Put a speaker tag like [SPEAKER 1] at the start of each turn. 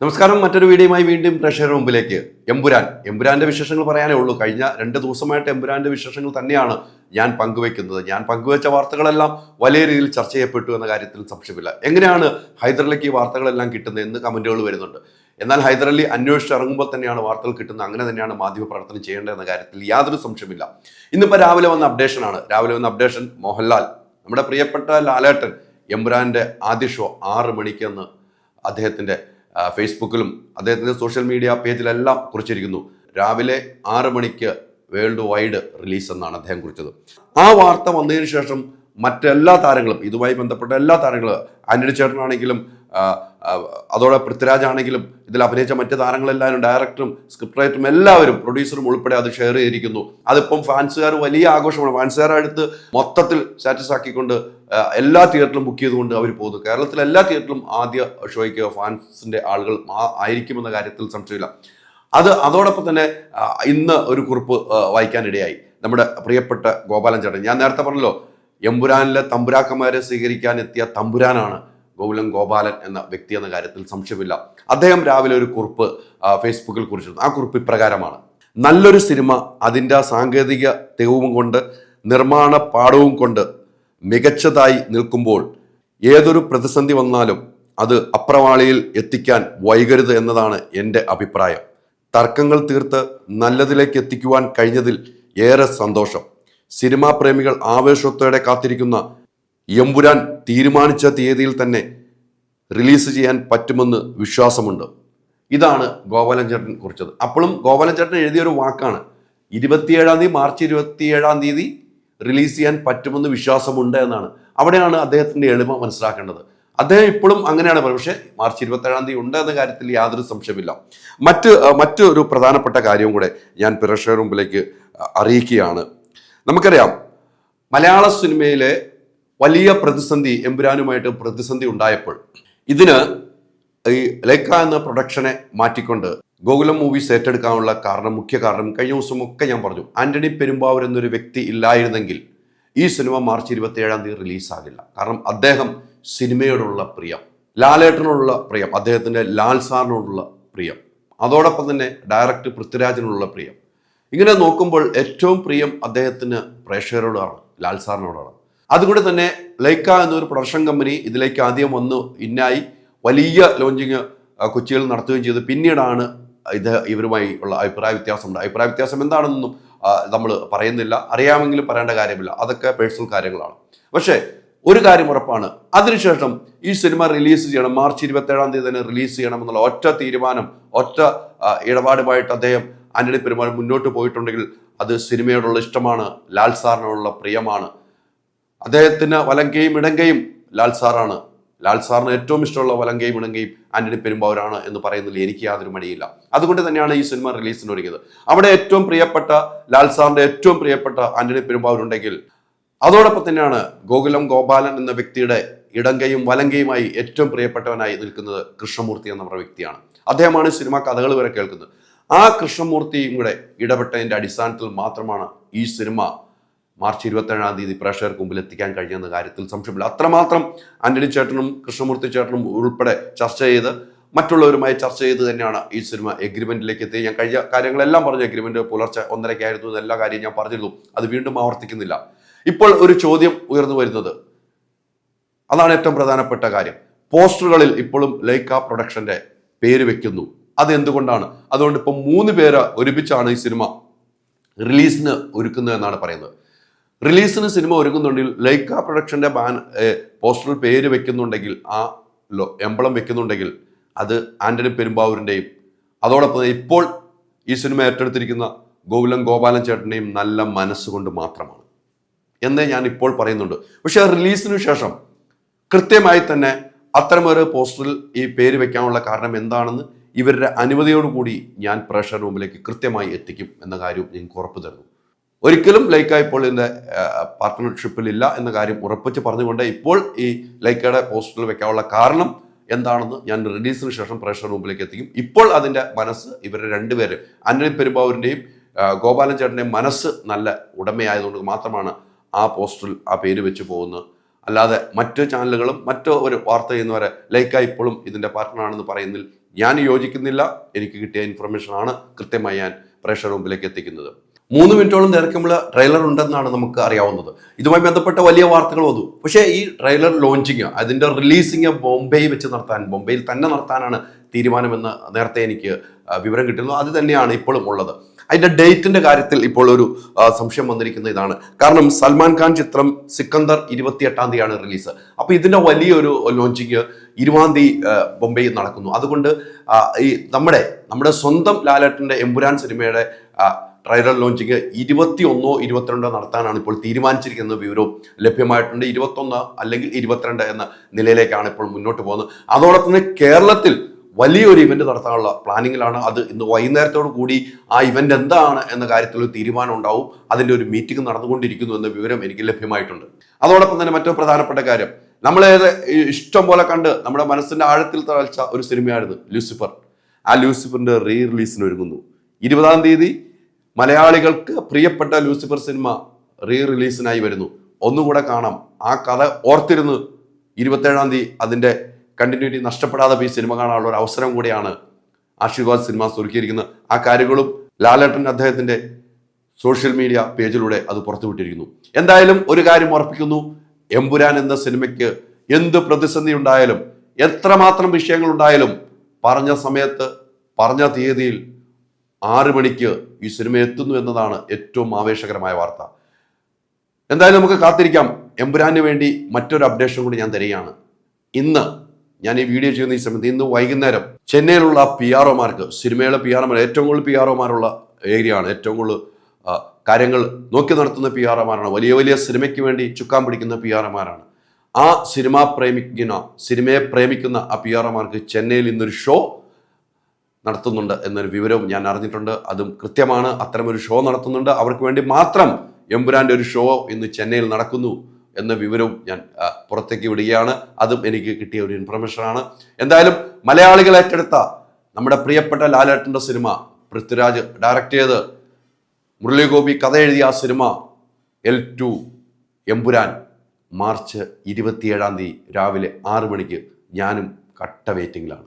[SPEAKER 1] നമസ്കാരം. മറ്റൊരു വീഡിയോയുമായി വീണ്ടും പ്രേക്ഷകരുടെ മുമ്പിലേക്ക് എമ്പുരാൻ. എമ്പുരാന്റെ വിശേഷങ്ങൾ പറയാനേ ഉള്ളൂ. കഴിഞ്ഞ രണ്ട് ദിവസമായിട്ട് എമ്പുരാന്റെ വിശേഷങ്ങൾ തന്നെയാണ് ഞാൻ പങ്കുവെക്കുന്നത്. ഞാൻ പങ്കുവെച്ച വാർത്തകളെല്ലാം വലിയ രീതിയിൽ ചർച്ച ചെയ്യപ്പെട്ടു എന്ന കാര്യത്തിൽ സംശയമില്ല. എങ്ങനെയാണ് ഹൈദരലിക്ക് ഈ വാർത്തകളെല്ലാം കിട്ടുന്നത് എന്ന് കമന്റുകൾ വരുന്നുണ്ട്. എന്നാൽ ഹൈദരലി അന്വേഷിച്ച് ഇറങ്ങുമ്പോൾ തന്നെയാണ് വാർത്തകൾ കിട്ടുന്നത്. അങ്ങനെ തന്നെയാണ് മാധ്യമ പ്രവർത്തനം ചെയ്യേണ്ടത് എന്ന കാര്യത്തിൽ യാതൊരു സംശയമില്ല ഇന്നിപ്പോൾ രാവിലെ വന്ന അപ്ഡേഷനാണ് രാവിലെ വന്ന അപ്ഡേഷൻ മോഹൻലാൽ നമ്മുടെ പ്രിയപ്പെട്ട ലാലേട്ടൻ എമ്പുരാന്റെ ആദ്യ ഷോ ആറ് മണിക്കെന്ന് അദ്ദേഹത്തിന്റെ ഫേസ്ബുക്കിലും അദ്ദേഹത്തിന്റെ സോഷ്യൽ മീഡിയ പേജിലെല്ലാം കുറിച്ചിരിക്കുന്നു. രാവിലെ ആറ് മണിക്ക് വേൾഡ് വൈഡ് റിലീസ് എന്നാണ് അദ്ദേഹം കുറിച്ചത്. ആ വാർത്ത വന്നതിന് ശേഷം മറ്റെല്ലാ താരങ്ങളും ഇതുമായി ബന്ധപ്പെട്ട എല്ലാ താരങ്ങളും ആന്റണി ചേട്ടനാണെങ്കിലും അതോടെ പൃഥ്വിരാജാണെങ്കിലും ഇതിൽ അഭിനയിച്ച മറ്റ് താരങ്ങളെല്ലാവരും ഡയറക്ടറും സ്ക്രിപ്റ്റ് റൈറ്ററും എല്ലാവരും പ്രൊഡ്യൂസറും ഉൾപ്പെടെ അത് ഷെയർ ചെയ്തിരിക്കുന്നു. അതിപ്പം ഫാൻസുകാർ വലിയ ആഘോഷമാണ്. ഫാൻസുകാരടുത്ത് മൊത്തത്തിൽ സ്റ്റാറ്റസ് ആക്കിക്കൊണ്ട് എല്ലാ തിയേറ്ററിലും ബുക്ക് ചെയ്തുകൊണ്ട് അവർ പോകുന്നു. കേരളത്തിലെ എല്ലാ തിയേറ്ററിലും ആദ്യ ഷോയ്ക്ക് ഫാൻസിന്റെ ആളുകൾ ആയിരിക്കുമെന്ന കാര്യത്തിൽ സംശയമില്ല. അത് അതോടൊപ്പം തന്നെ ഇന്ന് ഒരു കുറിപ്പ് വായിക്കാനിടയായി. നമ്മുടെ പ്രിയപ്പെട്ട ഗോപാലൻ ചേട്ടൻ. ഞാൻ നേരത്തെ പറഞ്ഞല്ലോ എമ്പുരാനിലെ തമ്പുരാക്കന്മാരെ സ്വീകരിക്കാൻ എത്തിയ തമ്പുരാനാണ് ഗോകുലം ഗോപാലൻ എന്ന വ്യക്തി എന്ന കാര്യത്തിൽ സംശയമില്ല. അദ്ദേഹം രാവിലെ ഒരു കുറിപ്പ് ഫേസ്ബുക്കിൽ കുറിച്ചിരുന്നു. ആ കുറിപ്പ് ഇപ്രകാരമാണ്. നല്ലൊരു സിനിമ അതിന്റെ സാങ്കേതിക തികവും കൊണ്ട് നിർമ്മാണ പാഠവും കൊണ്ട് മികച്ചതായി നിൽക്കുമ്പോൾ ഏതൊരു പ്രതിസന്ധി വന്നാലും അത് അപ്രവാളിയിൽ എത്തിക്കാൻ വൈകരുത് എന്നതാണ് എന്റെ അഭിപ്രായം. തർക്കങ്ങൾ തീർത്ത് നല്ലതിലേക്ക് എത്തിക്കുവാൻ കഴിഞ്ഞതിൽ ഏറെ സന്തോഷം. സിനിമാ പ്രേമികൾ ആവേശത്തോടെ കാത്തിരിക്കുന്ന എമ്പുരാൻ തീരുമാനിച്ച തീയതിയിൽ തന്നെ റിലീസ് ചെയ്യാൻ പറ്റുമെന്ന് വിശ്വാസമുണ്ട്. ഇതാണ് ഗോപാലൻ ചേട്ടൻ കുറിച്ചത്. അപ്പോഴും ഗോപാലൻ ചേട്ടൻ എഴുതിയൊരു വാക്കാണ്. ഇരുപത്തിയേഴാം തീയതി മാർച്ച് ഇരുപത്തിയേഴാം തീയതി റിലീസ് ചെയ്യാൻ പറ്റുമെന്ന് വിശ്വാസമുണ്ട് എന്നാണ്. അവിടെയാണ് അദ്ദേഹത്തിന്റെ എളിമ മനസ്സിലാക്കേണ്ടത്. അദ്ദേഹം ഇപ്പോഴും അങ്ങനെയാണ് പറയുന്നത്. പക്ഷേ മാർച്ച് ഇരുപത്തേഴാം തീയതി ഉണ്ട് എന്ന കാര്യത്തിൽ യാതൊരു സംശയമില്ല മറ്റ് മറ്റൊരു പ്രധാനപ്പെട്ട കാര്യവും കൂടെ ഞാൻ പ്രേക്ഷകർ മുമ്പിലേക്ക് അറിയിക്കുകയാണ്. നമുക്കറിയാം മലയാള സിനിമയിലെ വലിയ പ്രതിസന്ധി എമ്പുരാനുമായിട്ട് പ്രതിസന്ധി ഉണ്ടായപ്പോൾ ഇതിന് ഈ ലേക്ക എന്ന പ്രൊഡക്ഷനെ മാറ്റിക്കൊണ്ട് ഗോകുലം മൂവീസ് ഏറ്റെടുക്കാനുള്ള കാരണം മുഖ്യ കാരണം കഴിഞ്ഞ ദിവസമൊക്കെ ഞാൻ പറഞ്ഞു. ആന്റണി പെരുമ്പാവൂർ എന്നൊരു വ്യക്തി ഇല്ലായിരുന്നെങ്കിൽ ഈ സിനിമ മാർച്ച് ഇരുപത്തിയേഴാം തീയതി റിലീസാകില്ല. കാരണം അദ്ദേഹം സിനിമയോടുള്ള പ്രിയം ലാലേട്ടനോടുള്ള പ്രിയം അദ്ദേഹത്തിന്റെ ലാൽ സാറിനോടുള്ള പ്രിയം അതോടൊപ്പം തന്നെ ഡയറക്ടർ പൃഥ്വിരാജിനോടുള്ള പ്രിയം. ഇങ്ങനെ നോക്കുമ്പോൾ ഏറ്റവും പ്രിയം അദ്ദേഹത്തിന് പ്രേക്ഷകരോടാണ് ലാൽ സാറിനോടാണ്. അതുകൊണ്ട് തന്നെ ലൈക്ക എന്നൊരു പ്രൊഡക്ഷൻ കമ്പനി ഇതിലേക്ക് ആദ്യം വന്നു ഇന്നായി വലിയ ലോഞ്ചിങ് കൊച്ചിയിൽ നടത്തുകയും ചെയ്തു. പിന്നീടാണ് ഇത് ഇവരുമായി ഉള്ള അഭിപ്രായ വ്യത്യാസമുണ്ട് അഭിപ്രായ വ്യത്യാസം എന്താണെന്നൊന്നും നമ്മൾ പറയുന്നില്ല. അറിയാമെങ്കിലും പറയേണ്ട കാര്യമില്ല. അതൊക്കെ പേഴ്സണൽ കാര്യങ്ങളാണ്. പക്ഷേ ഒരു കാര്യം ഉറപ്പാണ്. അതിനുശേഷം ഈ സിനിമ റിലീസ് ചെയ്യണം. മാർച്ച് ഇരുപത്തേഴാം തീയതി തന്നെ റിലീസ് ചെയ്യണം എന്നുള്ള ഒറ്റ തീരുമാനം ഒറ്റ ഇടപാടുമായിട്ട് അദ്ദേഹം ആന്റണി പെരുമാൾ മുന്നോട്ട് പോയിട്ടുണ്ടെങ്കിൽ അത് സിനിമയോടുള്ള ഇഷ്ടമാണ് ലാൽ സാറിനോടുള്ള പ്രിയമാണ്. അദ്ദേഹത്തിന് വലങ്കയും ഇടങ്കയും ലാൽ സാറാണ്. ലാൽ സാറിന് ഏറ്റവും ഇഷ്ടമുള്ള വലങ്കയും ഇടങ്കയും ആന്റണി പെരുമ്പാവൂരാണ് എന്ന് പറയുന്നതിൽ എനിക്ക് യാതൊരു മടിയില്ല. അതുകൊണ്ട് തന്നെയാണ് ഈ സിനിമ റിലീസിന് ഒരുങ്ങിയത്. അവിടെ ഏറ്റവും പ്രിയപ്പെട്ട ലാൽ സാറിന്റെ ഏറ്റവും പ്രിയപ്പെട്ട ആന്റണി പെരുമ്പാവൂരുണ്ടെങ്കിൽ അതോടൊപ്പം തന്നെയാണ് ഗോകുലം ഗോപാലൻ എന്ന വ്യക്തിയുടെ ഇടങ്കയും വലങ്കയുമായി ഏറ്റവും പ്രിയപ്പെട്ടവനായി നിൽക്കുന്നത് കൃഷ്ണമൂർത്തി എന്ന വ്യക്തിയാണ്. അദ്ദേഹമാണ് സിനിമ കഥകൾ വരെ കേൾക്കുന്നത്. ആ കൃഷ്ണമൂർത്തിയും കൂടെ ഇടപെട്ടതിന്റെ അടിസ്ഥാനത്തിൽ മാത്രമാണ് ഈ സിനിമ മാർച്ച് ഇരുപത്തേഴാം തീയതി പ്രേക്ഷകർക്ക് മുമ്പിൽ എത്തിക്കാൻ കഴിയുന്ന കാര്യത്തിൽ സംശയമില്ല. അത്രമാത്രം ആന്റണി ചേട്ടനും കൃഷ്ണമൂർത്തി ചേട്ടനും ഉൾപ്പെടെ ചർച്ച ചെയ്ത് മറ്റുള്ളവരുമായി ചർച്ച ചെയ്ത് തന്നെയാണ് ഈ സിനിമ എഗ്രിമെന്റിലേക്ക് എത്തി ഞാൻ കഴിഞ്ഞ കാര്യങ്ങളെല്ലാം പറഞ്ഞു എഗ്രിമെന്റ് പുലർച്ചെ ഒന്നരയ്ക്കായിരുന്നു എല്ലാ കാര്യം ഞാൻ പറഞ്ഞിരുന്നു. അത് വീണ്ടും ആവർത്തിക്കുന്നില്ല. ഇപ്പോൾ ഒരു ചോദ്യം ഉയർന്നു വരുന്നത്. അതാണ് ഏറ്റവും പ്രധാനപ്പെട്ട കാര്യം. പോസ്റ്ററുകളിൽ ഇപ്പോഴും ലൈക്ക പ്രൊഡക്ഷന്റെ പേര് വെക്കുന്നു. അത് എന്തുകൊണ്ടാണ്? അതുകൊണ്ട് ഇപ്പം മൂന്ന് പേര് ഒരുമിച്ചാണ് ഈ സിനിമ റിലീസിന് ഒരുക്കുന്നത് എന്നാണ് പറയുന്നത്. റിലീസിന് സിനിമ ഒരുക്കുന്നുണ്ടെങ്കിൽ ലൈക്ക പ്രൊഡക്ഷന്റെ ബാൻ പോസ്റ്ററിൽ പേര് വെക്കുന്നുണ്ടെങ്കിൽ ആ ലോ എംബളം വെക്കുന്നുണ്ടെങ്കിൽ അത് ആന്റണി പെരുമ്പാവൂരിന്റെയും അതോടൊപ്പം ഇപ്പോൾ ഈ സിനിമ ഏറ്റെടുത്തിരിക്കുന്ന ഗോകുലം ഗോപാലൻ ചേട്ടന്റെയും നല്ല മനസ്സുകൊണ്ട് മാത്രമാണ്. എന്നേ ഞാൻ ഇപ്പോൾ പറയുന്നുണ്ട്. പക്ഷേ റിലീസിന് ശേഷം കൃത്യമായി തന്നെ അത്തരമൊരു പോസ്റ്ററിൽ ഈ പേര് വെക്കാനുള്ള കാരണം എന്താണെന്ന് ഇവരുടെ അനുമതിയോടുകൂടി ഞാൻ പ്രേക്ഷകരുടെ റൂമിലേക്ക് കൃത്യമായി എത്തിക്കും എന്ന കാര്യവും നിങ്ങൾക്ക് ഉറപ്പ് തരുന്നു. ഒരിക്കലും ലൈക്ക ഇപ്പോൾ ഇതിന്റെ പാർട്ട്ണർഷിപ്പിൽ ഇല്ല എന്ന കാര്യം ഉറപ്പിച്ച് പറഞ്ഞുകൊണ്ട് ഇപ്പോൾ ഈ ലൈക്കയുടെ പോസ്റ്ററിൽ വെക്കാനുള്ള കാരണം എന്താണെന്ന് ഞാൻ റിലീസിന് ശേഷം പ്രേക്ഷക മുമ്പിലേക്ക് എത്തിക്കും. ഇപ്പോൾ അതിന്റെ മനസ്സ് ഇവരുടെ രണ്ടുപേരും അനിൽ പെരുമ്പാവൂരിന്റെയും ഗോപാലൻ ചേട്ടന്റെയും മനസ്സ് നല്ല ഉടമയായതുകൊണ്ട് മാത്രമാണ് ആ പോസ്റ്ററിൽ ആ പേര് വെച്ച് പോകുന്നത്. അല്ലാതെ മറ്റു ചാനലുകളും മറ്റോ ഒരു വാർത്ത ചെയ്യുന്നവരെ ലൈക്കായി ഇപ്പോഴും ഇതിന്റെ പാർട്ട്ണറാണെന്ന് പറയുന്നതിൽ ഞാൻ യോജിക്കുന്നില്ല. എനിക്ക് കിട്ടിയ ഇൻഫർമേഷനാണ് കൃത്യമായി ഞാൻ പ്രേക്ഷകർ മുമ്പിലേക്ക് എത്തിക്കുന്നത്. മൂന്ന് മിനിറ്റോളം ദൈർഘ്യമുള്ള ട്രെയിലർ ഉണ്ടെന്നാണ് നമുക്ക് അറിയാവുന്നത്. ഇതുമായി ബന്ധപ്പെട്ട വലിയ വാർത്തകൾ വന്നു പക്ഷേ ഈ ട്രെയിലർ ലോഞ്ചിങ് അതിന്റെ റിലീസിങ് ബോംബെയിൽ വെച്ച് നടത്താൻ ബോംബെയിൽ തന്നെ നടത്താനാണ് തീരുമാനമെന്ന് നേരത്തെ എനിക്ക് വിവരം കിട്ടുന്നു അത് തന്നെയാണ് ഇപ്പോഴും ഉള്ളത്. അതിന്റെ ഡേറ്റിന്റെ കാര്യത്തിൽ ഇപ്പോൾ ഒരു സംശയം വന്നിരിക്കുന്ന ഇതാണ്. കാരണം സൽമാൻ ഖാൻ ചിത്രം സിക്കന്ദർ ഇരുപത്തിയെട്ടാം തീയതിയാണ് റിലീസ് അപ്പോൾ ഇതിന്റെ വലിയൊരു ലോഞ്ചിങ് ഇരുപതാം തീയതി ബോംബെയിൽ നടക്കുന്നു. അതുകൊണ്ട് ഈ നമ്മുടെ നമ്മുടെ സ്വന്തം ലാലേട്ടന്റെ എമ്പുരാൻ സിനിമയുടെ ട്രailer ലോഞ്ചിങ് ഇരുപത്തി ഒന്നോ ഇരുപത്തിരണ്ടോ നടത്താനാണ് ഇപ്പോൾ തീരുമാനിച്ചിരിക്കുന്ന വിവരവും ലഭ്യമായിട്ടുണ്ട്. ഇരുപത്തൊന്ന് അല്ലെങ്കിൽ ഇരുപത്തിരണ്ട് എന്ന നിലയിലേക്കാണ് ഇപ്പോൾ മുന്നോട്ട് പോകുന്നത്. അതോടൊപ്പം തന്നെ കേരളത്തിൽ വലിയൊരു ഇവന്റ് നടത്താനുള്ള പ്ലാനിങ്ങിലാണ് അത്. ഇന്ന് വൈകുന്നേരത്തോടു കൂടി ആ ഇവന്റ് എന്താണ് എന്ന കാര്യത്തിൽ ഒരു തീരുമാനം ഉണ്ടാവും. അതിന്റെ ഒരു മീറ്റിംഗ് നടന്നുകൊണ്ടിരിക്കുന്നു എന്ന വിവരം എനിക്ക് ലഭ്യമായിട്ടുണ്ട്. അതോടൊപ്പം തന്നെ മറ്റൊരു പ്രധാനപ്പെട്ട കാര്യം. നമ്മളെ ഇഷ്ടം പോലെ കണ്ട് നമ്മുടെ മനസ്സിന്റെ ആഴത്തിൽ തളച്ച ഒരു സിനിമയായിരുന്നു ലൂസിഫർ. ആ ലൂസിഫറിന്റെ റീ റിലീസിന് ഒരുങ്ങുന്നു. ഇരുപതാം തീയതി മലയാളികൾക്ക് പ്രിയപ്പെട്ട ലൂസിഫർ സിനിമ റീ റിലീസിനായി വരുന്നു. ഒന്നുകൂടെ കാണാം. ആ കഥ ഓർത്തിരുന്ന് ഇരുപത്തേഴാം തീയതി അതിന്റെ കണ്ടിന്യൂറ്റി നഷ്ടപ്പെടാതെ പോയി സിനിമ കാണാനുള്ള ഒരു അവസരം കൂടിയാണ് ആശീർവാദ് സിനിമ ഒരുക്കിയിരിക്കുന്നത് ആ കാര്യങ്ങളും ലാലേട്ടൻ അദ്ദേഹത്തിന്റെ സോഷ്യൽ മീഡിയ പേജിലൂടെ അത് പുറത്തുവിട്ടിരിക്കുന്നു. എന്തായാലും ഒരു കാര്യം ഉറപ്പിക്കുന്നു. എമ്പുരാൻ എന്ന സിനിമയ്ക്ക് എന്ത് പ്രതിസന്ധി ഉണ്ടായാലും എത്രമാത്രം വിഷയങ്ങൾ ഉണ്ടായാലും പറഞ്ഞ സമയത്ത് പറഞ്ഞ തീയതിയിൽ ആറ് മണിക്ക് ഈ സിനിമ എത്തുന്നു എന്നതാണ് ഏറ്റവും ആവേശകരമായ വാർത്ത. എന്തായാലും നമുക്ക് കാത്തിരിക്കാം. എമ്പുരാന് വേണ്ടി മറ്റൊരു അപ്ഡേഷൻ കൂടി ഞാൻ തരികയാണ്. ഇന്ന് ഞാൻ ഈ വീഡിയോ ചെയ്യുന്ന ഈ സമയത്ത് ഇന്ന് വൈകുന്നേരം ചെന്നൈയിലുള്ള പി ആർ ഒമാർക്ക് സിനിമയിലെ പി ആർ ഒമാർ ഏറ്റവും കൂടുതൽ പി ആർ ഒമാരുള്ള ഏരിയ ആണ്. ഏറ്റവും കൂടുതൽ കാര്യങ്ങൾ നോക്കി നടത്തുന്ന പി ആർ ഒമാരാണ്. വലിയ വലിയ സിനിമയ്ക്ക് വേണ്ടി ചുക്കാൻ പിടിക്കുന്ന പി ആർ ഒമാരാണ്. ആ സിനിമ പ്രേമിക്കുന്ന സിനിമയെ പ്രേമിക്കുന്ന ആ പി ആർ ഒമാർക്ക് ചെന്നൈയിൽ ഇന്നൊരു ഷോ നടത്തുന്നുണ്ട് എന്നൊരു വിവരവും ഞാൻ അറിഞ്ഞിട്ടുണ്ട്. അതും കൃത്യമാണ്. അത്തരമൊരു ഷോ നടത്തുന്നുണ്ട്. അവർക്ക് വേണ്ടി മാത്രം എമ്പുരാന്റെ ഒരു ഷോ ഇന്ന് ചെന്നൈയിൽ നടക്കുന്നു എന്ന വിവരവും ഞാൻ പുറത്തേക്ക് വിടുകയാണ്. അതും എനിക്ക് കിട്ടിയ ഒരു ഇൻഫർമേഷനാണ് എന്തായാലും മലയാളികൾ ഏറ്റെടുത്ത നമ്മുടെ പ്രിയപ്പെട്ട ലാലേട്ടന്റെ സിനിമ പൃഥ്വിരാജ് ഡയറക്റ്റ് ചെയ്ത് മുരളീഗോപി കഥ എഴുതിയ ആ cinema L two Empuraan March ഇരുപത്തിയേഴാം തീയതി രാവിലെ ആറ് മണിക്ക് ഞാനും കട്ട വെയിറ്റിംഗിലാണ്